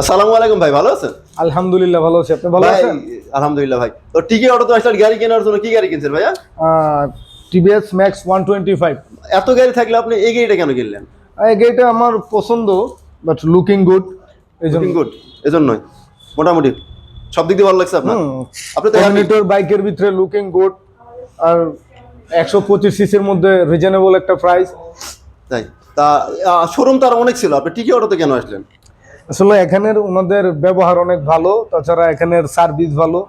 আসসালামু আলাইকুম ভাই ভালো আছেন? আলহামদুলিল্লাহ ভালো আছি। আপনি ভালো আছেন? আলহামদুলিল্লাহ ভাই। তো টিকি অটো তো আসলে গাড়ি কেনার জন্য কি গাড়ি কিনছেন ভাইয়া? TVS Max one twenty five এত গাড়ি থাকলে আপনি এই গাড়িটা কেন কিনলেন? এই গাড়িটা আমার পছন্দ বাট লুকিং গুড জন্য। গুড এজন্যই মোটামুটি সব দিক দিয়ে ভালো লাগছে আপনার? আপনি তো happy? বাইকের ভিতরে লুকিং গুড আর একশো পঁচিশ সিসির মধ্যে রিজনেবল একটা প্রাইস তাই। তা শোরুম তো আর অনেক ছিল আপনি টিকি অটোতে কেন আসলেন? আসলে এখানের ওনাদের ব্যবহার অনেক ভালো তাছাড়া এখানের সার্ভিস ভালো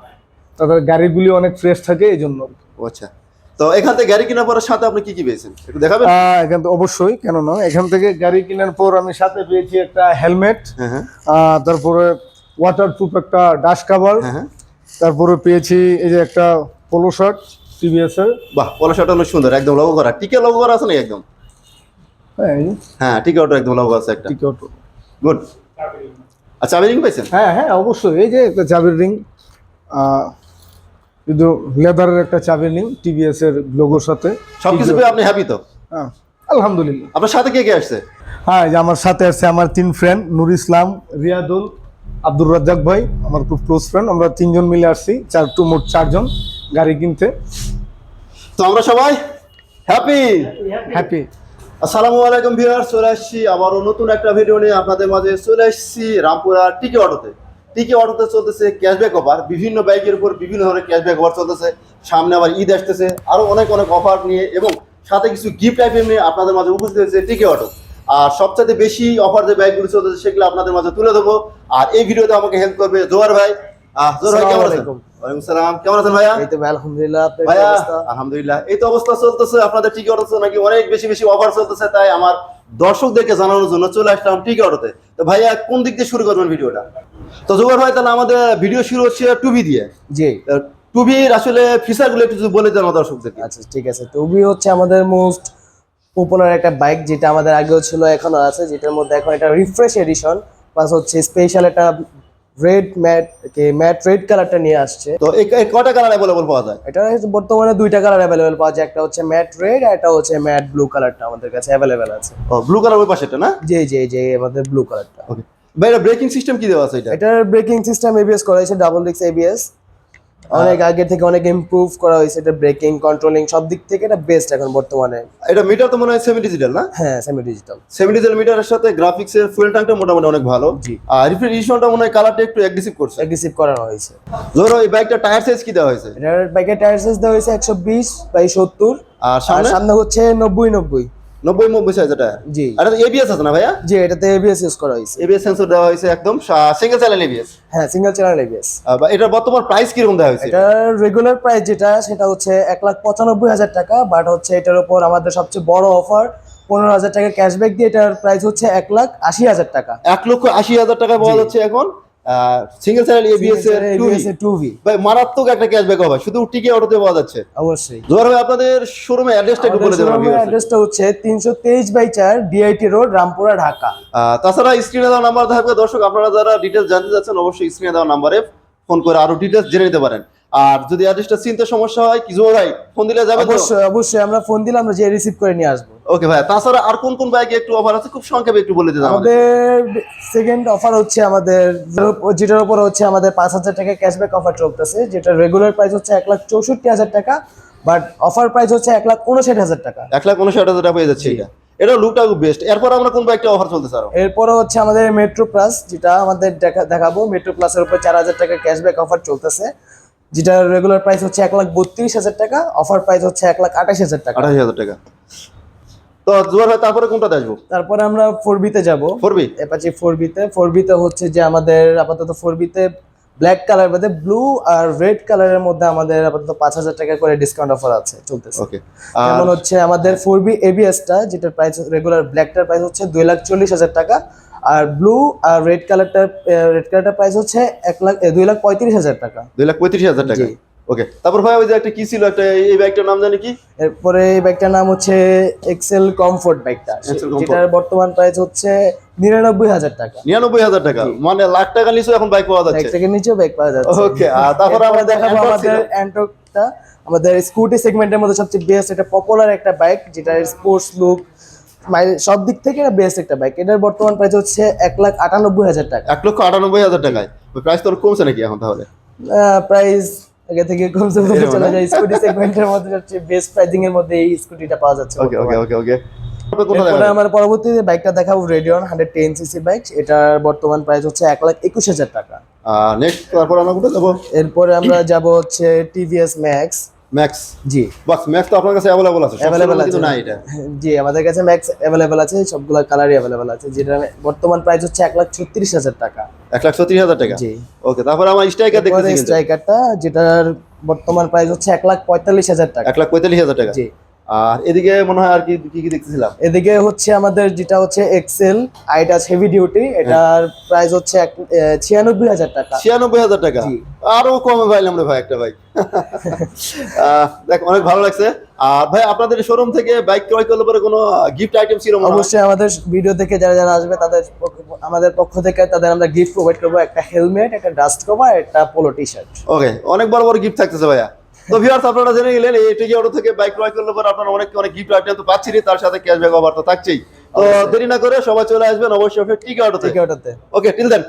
তাদের গাড়িগুলি অনেক ফ্রেশ থাকে এই জন্য আচ্ছা। তো এখান থেকে গাড়ি কেনার পরে সাথে আপনি কি কি পেয়েছেন? একটু দেখাবেন? এখান থেকে অবশ্যই কেন না এখান থেকে গাড়ি কেনার পর আমি সাথে পেয়েছি একটা হেলমেট হ্যাঁ হ্যাঁ। তারপরে ওয়াটারপ্রুফ একটা ডাশ কাভার হ্যাঁ হ্যাঁ। তারপরে পেয়েছি এই যে একটা পোলো শার্ট টিভিএস এর। বাহ শার্ট অনেক সুন্দর একদম লোগো করা। টিকে লোগো করা আছে নাকি একদম? হ্যাঁ হ্যাঁ টিকে অটো একদম লোগো আছে একটা। টিকিট। গুড আচ্ছা আমি রিং পাইছেন? হ্যাঁ হ্যাঁ অবশ্যই। এই যে একটা চাবির রিং কিন্তু লেদারের একটা চাবির রিং টিভিএস এর লোগোর সাথে সব কিছু পেয়ে আপনি হ্যাপি তো? হ্যাঁ আলহামদুলিল্লাহ। আপনার সাথে কে কে আসছে? হ্যাঁ যে আমার সাথে আছে আমার তিন ফ্রেন্ড নুর ইসলাম রিয়াদুল আব্দুর রাজ্জাক ভাই আমার খুব ক্লোজ ফ্রেন্ড আমরা তিনজন মিলে আসছি চার টু মোট চারজন গাড়ি কিনতে। তো আমরা সবাই হ্যাপি হ্যাপি আসসালামু আলাইকুম ভিউয়ার চলে আসছি আবারও নতুন একটা ভিডিও নিয়ে আপনাদের মাঝে। চলে আসছি রামপুরা টিকি অটোতে। টিকি অটোতে চলতেছে ক্যাশব্যাক অফার বিভিন্ন বাইকের উপর বিভিন্ন ধরনের ক্যাশব্যাক অফার চলতেছে। সামনে আবার ঈদ আসতেছে। আরও অনেক অনেক অফার নিয়ে এবং সাথে কিছু গিফট আইটেম নিয়ে আপনাদের মাঝে উপস্থিত হয়েছে টিকি অটো। আর সবচেয়ে বেশি অফার যে বাইকগুলো চলতেছে, সেগুলো আপনাদের মাঝে তুলে দেবো আর এই ভিডিওতে আমাকে হেল্প করবে জোয়ার ভাই। জোয়ার ভাই, কেমন ওয়ালাইকুম সালাম। কেমন আছেন ভাইয়া? এই তো ভাই আলহামদুলিল্লাহ ভাইয়া? আলহামদুলিল্লাহ। এই তো অবস্থা চলতেছে আপনাদের টিকি অটোতে নাকি অনেক বেশি বেশি অফার চলতেছে তাই আমার দর্শকদেরকে জানানোর জন্য চলে আসলাম টিকি অটোতে তো। ভাইয়া কোন দিক দিয়ে শুরু করবেন ভিডিওটা? তো জোগাড় ভাই তাহলে আমাদের ভিডিও শুরু হচ্ছে টুবি দিয়ে। জি। টুবির আসলে ফিচারগুলো একটু বলে দেন আমার দর্শকদেরকে। আচ্ছা ঠিক আছে। টুবি হচ্ছে আমাদের মোস্ট পপুলার একটা বাইক যেটা আমাদের আগেও ছিল এখনও আছে যেটার মধ্যে এখন এটা রিফ্রেশ এডিশন প্লাস হচ্ছে স্পেশাল একটা রেড ম্যাট ম্যাট রেড কালারটা নিয়ে আসছে। তো কটা কালার অ্যাভেলেবল পাওয়া যায়? এটা বর্তমানে দুইটা কালার অ্যাভেলেবেল পাওয়া যায় একটা হচ্ছে ম্যাট রেড আর একটা হচ্ছে ম্যাট ব্লু কালারটা আমাদের কাছে অ্যাভেলেবেল আছে। ও ব্লু কালার ওই পাশেটা না? জি জি জি আমাদের ব্লু কালারটা ওকে ভাই এটা ব্রেকিং সিস্টেম কি দেওয়া আছে এটা? এটার ব্রেকিং সিস্টেম এবিএস করা হয়েছে ডাবল ডিক্স এবিএস অনেক আগে থেকে অনেক ইমপ্রুভ করা হয়েছে এটা ব্রেকিং কন্ট্রোলিং সব দিক থেকে এটা বেস্ট এখন বর্তমানে। এটা মিটার তো মনে হয় সেমি ডিজিটাল না? হ্যাঁ সেমি ডিজিটাল সেমি ডিজিটাল মিটারের সাথে গ্রাফিক্স এর ফুয়েল ট্যাঙ্কটা মোটামুটি অনেক ভালো। আর রিফ্রিজারেশনটা মনে হয় কালারটা একটু অ্যাগ্রেসিভ করছে। অ্যাগ্রেসিভ করা হয়েছে। ধরো এই বাইকটা টায়ার সাইজ কি দেওয়া হয়েছে? এটার বাইকের টায়ার সাইজ দেওয়া হয়েছে একশো বিশ বাই সত্তর। আর আর সামনে হচ্ছে নব্বই নব্বই। নব্বই নব্বই সাইজ এটা? জি। আর এবিএস আছে না ভাইয়া? জি এটাতে এবিএস ইউজ করা হয়েছে। এবিএস সেন্সর দেওয়া হয়েছে একদম সিঙ্গেল চ্যানেল এবিএস হ্যাঁ সিঙ্গেল চ্যানেল এবিএস এটার বর্তমান প্রাইস কীরকম দেওয়া হয়েছে? এটার রেগুলার প্রাইস যেটা সেটা হচ্ছে এক লাখ পঁচানব্বই হাজার টাকা বাট হচ্ছে এটার উপর আমাদের সবচেয়ে বড় অফার পনেরো হাজার টাকা ক্যাশব্যাক দিয়ে এটার প্রাইস হচ্ছে এক লাখ আশি হাজার টাকা। এক লক্ষ আশি হাজার টাকা পাওয়া যাচ্ছে এখন। সিঙ্গেল চ্যানেল এবিএস এর 2V এবিএস টু ভি ভাই মারাত্মক একটা ক্যাশব্যাক হবে। শুধু টিকে অটোতে পাওয়া যাচ্ছে। অবশ্যই। জোয়ার ভাই আপনাদের শোরুমে অ্যাড্রেসটা একটু বলে দেবেন viewers-দের। অ্যাড্রেসটা হচ্ছে তিনশো তেইশ বাই চার ডিআইটি রোড রামপুরা ঢাকা। তাছাড়া স্ক্রিনে দেওয়া নাম্বার থাকবে। দর্শক আপনারা যারা ডিটেলস জানতে চাচ্ছেন অবশ্যই স্ক্রিনে দেওয়া নম্বরে ফোন করে আরও ডিটেইলস জেনে নিতে পারেন। আর যদি অ্যাড্রেসটা চিনতে সমস্যা হয় কি জোয়ার ভাই ফোন দিলে যাবে অবশ্যই অবশ্যই আমরা ফোন দিলে আমরা যে রিসিভ করে নিয়ে আসব। ওকে ভাই তাছাড়া আর কোন কোন বাইকে একটু অফার আছে? খুব সংক্ষেপে একটু বলে দিতে আমাদের। সেকেন্ড অফার হচ্ছে আমাদের যেটার উপর হচ্ছে আমাদের পাঁচ হাজার টাকা ক্যাশব্যাক অফার চলতেছে যেটা রেগুলার প্রাইস হচ্ছে এক লাখ চৌষট্টি হাজার টাকা বাট অফার প্রাইস হচ্ছে এক লাখ উনষাট হাজার টাকা। এক লাখ উনষাট হাজার টাকা পেয়ে যাচ্ছে এটা। এটা লুকটা বেস্ট এরপর আমরা কোন বাইকটা অফার চলতেছে আরও? এরপরে হচ্ছে আমাদের মেট্রো প্লাস যেটা আমাদের দেখা- দেখাবো। মেট্রো প্লাসের উপর চার হাজার টাকা ক্যাশব্যাক অফার চলতেছে। যেটা রেগুলার প্রাইস হচ্ছে এক লাখ বত্রিশ হাজার টাকা অফার প্রাইস হচ্ছে এক লাখ আঠাশ হাজার টাকা। আঠাশ হাজার টাকা। তো জোয়ার ভাই তারপরে কোনটাতে আসব? তারপরে আমরা ফোর বিতে যাব। ফোরবি অ্যাপাচি ফোর বিতে ফোর বিতে হচ্ছে যে আমাদের আপাতত ফোর বিতে ব্ল্যাক কালার বাদে ব্লু আর রেড কালারের মধ্যে আমাদের আপাতত পাঁচ হাজার টাকা করে ডিসকাউন্ট অফার আছে চলতেছে। ওকে যেমন হচ্ছে আমাদের ফোর বি এবিএসটা যেটার প্রাইস রেগুলার ব্ল্যাকটার প্রাইস হচ্ছে দুই লাখ চল্লিশ হাজার টাকা আর ব্লু আর রেড কালারটার রেড কালারটার প্রাইস হচ্ছে এক লাখ দুই লাখ পঁয়ত্রিশ হাজার টাকা। দুই লাখ পঁয়ত্রিশ হাজার টাকা। ওকে তারপর ভাই ওই যে একটা কি ছিল একটা এই বাইকটার নাম জানি কি? এরপরে এই বাইকটার নাম হচ্ছে এক্সেল কমফোর্ট Comfort। যেটার বর্তমান প্রাইস হচ্ছে নিরানব্বই হাজার টাকা। নিরানব্বই হাজার টাকা। মানে লাখ টাকা নিচে এখন বাইক পাওয়া যাচ্ছে। থেকে নিচেও বাইক পাওয়া যাচ্ছে। ওকে আর তারপর আমরা দেখাবো আমাদের অ্যান্টকটা আমাদের স্কুটি সেগমেন্টের মধ্যে সবচেয়ে বেস্ট এটা পপুলার একটা বাইক যেটা স্পোর্টস লুক সব দিক থেকে এটা বেস্ট একটা বাইক এটার বর্তমান প্রাইস হচ্ছে এক লাখ আটানব্বই হাজার টাকা। এক লক্ষ আটানব্বই হাজার টাকায়। ওই প্রাইস তো কমছে নাকি এখন তাহলে? প্রাইস আগে থেকে কমসে কমে চলে যায়। স্কুটি সেগমেন্টের মধ্যে সবচেয়ে বেস্ট প্রাইসিং এর মধ্যে এই স্কুটিটা পাওয়া যাচ্ছে ওকে ওকে ওকে ওকে এরপরে? আমার পরবর্তীতে বাইকটা দেখাবো Radeon hundred ten CC bike এটার বর্তমান প্রাইস হচ্ছে এক লাখ একুশ হাজার টাকা। নেক্সট তারপর আমরা কোথায় যাব? এরপরে আমরা যাব হচ্ছে টিভিএস ম্যাক্স ম্যাক্স জি। বক্স ম্যাক্স তো আপনার কাছে अवेलेबल আছে अवेलेबल আছে। না এটা। জি আমাদের কাছে ম্যাক্স अवेलेबल আছে সবগুলো কালারই अवेलेबल আছে যেটা বর্তমান প্রাইস হচ্ছে এক লাখ ছত্রিশ হাজার টাকা। এক লাখ ছত্রিশ হাজার টাকা? জি। ওকে তারপর আমার স্ট্রাইকার দেখতেছি স্ট্রাইকারটা যেটার বর্তমান প্রাইস হচ্ছে এক লাখ পঁয়তাল্লিশ হাজার টাকা। এক লাখ পঁয়তাল্লিশ হাজার টাকা। জি। আর এদিকে মনে হয় আর কি কি কি দেখতেছিলাম? এদিকে হচ্ছে আমাদের যেটা হচ্ছে এক্সেল আইটাস হেভি ডিউটি এটার প্রাইস হচ্ছে এক ছিয়ানব্বই হাজার টাকা। ছিয়ানব্বই হাজার টাকা। আরও কমে পাইলাম রে ভাই একটা বাইক দেখ অনেক ভালো লাগছে। আর ভাই আপনাদের শোরুম থেকে বাইক ক্রয় করলে পরে কোনো গিফট আইটেম ছিল অবশ্যই আমাদের ভিডিও থেকে যারা যারা আসবে তাদের পক্ষ- আমাদের পক্ষ থেকে তাদের আমরা গিফট প্রোভাইড করব। একটা হেলমেট একটা ডাস্ট কভার একটা পোলো টি শার্ট ওকে অনেক বড় বড় গিফট থাকতেছে ভাইয়া। তো ভিউয়ার্স আপনারা জেনে গেলেন এই টিজি অটো থেকে বাইক ক্রয় করলে পর আপনারা অনেক অনেক গিফট আইটেম তো পাচ্ছেনই তার সাথে ক্যাশব্যাক অফার তো থাকছেই। তো দেরি না করে সবাই চলে আসবেন অবশ্যই টিকি অটোতে থেকে অটোতে ওকে টিল দেন